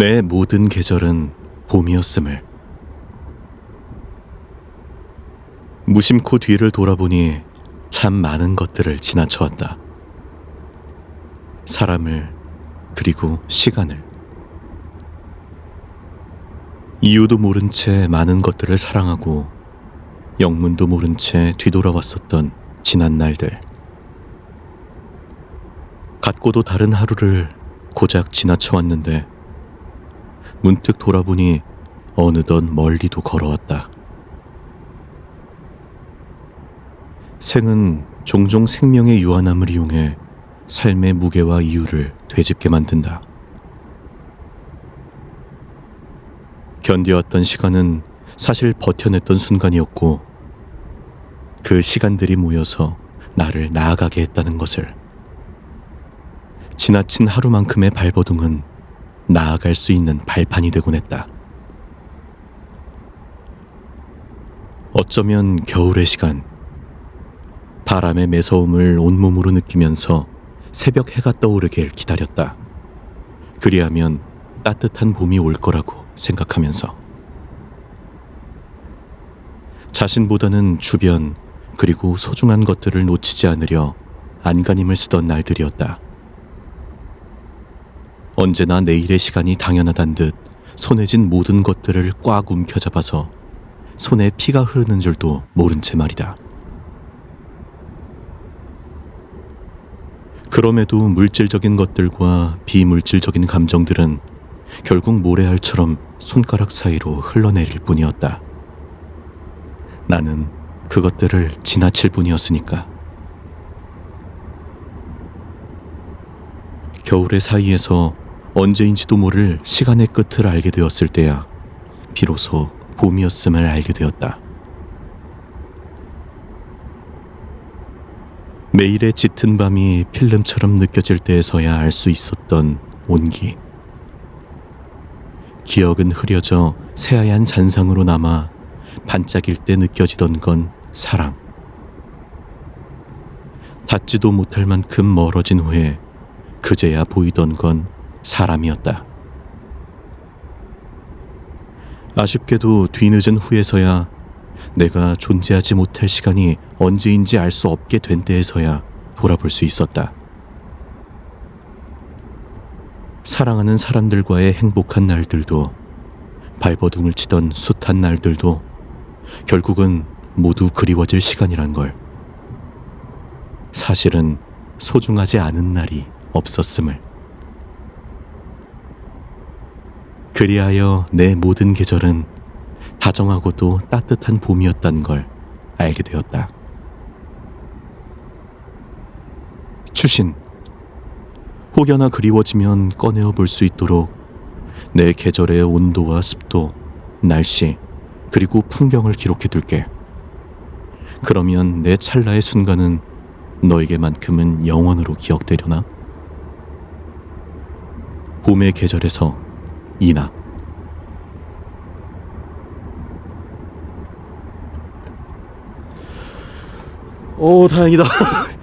내 모든 계절은 봄이었음을. 무심코 뒤를 돌아보니 참 많은 것들을 지나쳐왔다. 사람을 그리고 시간을. 이유도 모른 채 많은 것들을 사랑하고 영문도 모른 채 뒤돌아왔었던 지난 날들. 같고도 다른 하루를 고작 지나쳐왔는데 문득 돌아보니 어느덧 멀리도 걸어왔다. 생은 종종 생명의 유한함을 이용해 삶의 무게와 이유를 되짚게 만든다. 견뎌왔던 시간은 사실 버텨냈던 순간이었고 그 시간들이 모여서 나를 나아가게 했다는 것을 지나친 하루만큼의 발버둥은 나아갈 수 있는 발판이 되곤 했다. 어쩌면 겨울의 시간, 바람의 매서움을 온몸으로 느끼면서 새벽 해가 떠오르길 기다렸다. 그리하면 따뜻한 봄이 올 거라고 생각하면서 자신보다는 주변 그리고 소중한 것들을 놓치지 않으려 안간힘을 쓰던 날들이었다. 언제나 내일의 시간이 당연하단 듯 손에 쥔 모든 것들을 꽉 움켜잡아서 손에 피가 흐르는 줄도 모른 채 말이다. 그럼에도 물질적인 것들과 비물질적인 감정들은 결국 모래알처럼 손가락 사이로 흘러내릴 뿐이었다. 나는 그것들을 지나칠 뿐이었으니까. 겨울의 사이에서 언제인지도 모를 시간의 끝을 알게 되었을 때야 비로소 봄이었음을 알게 되었다. 매일의 짙은 밤이 필름처럼 느껴질 때에서야 알 수 있었던 온기. 기억은 흐려져 새하얀 잔상으로 남아 반짝일 때 느껴지던 건 사랑. 닿지도 못할 만큼 멀어진 후에 그제야 보이던 건 사람이었다. 아쉽게도 뒤늦은 후에서야 내가 존재하지 못할 시간이 언제인지 알 수 없게 된 때에서야 돌아볼 수 있었다. 사랑하는 사람들과의 행복한 날들도 발버둥을 치던 숱한 날들도 결국은 모두 그리워질 시간이란 걸. 사실은 소중하지 않은 날이 없었음을. 그리하여 내 모든 계절은 다정하고도 따뜻한 봄이었단 걸 알게 되었다. 추신. 혹여나 그리워지면 꺼내어 볼 수 있도록 내 계절의 온도와 습도, 날씨, 그리고 풍경을 기록해 둘게. 그러면 내 찰나의 순간은 너에게만큼은 영원으로 기억되려나? 봄의 계절에서 이나. 오, 다행이다.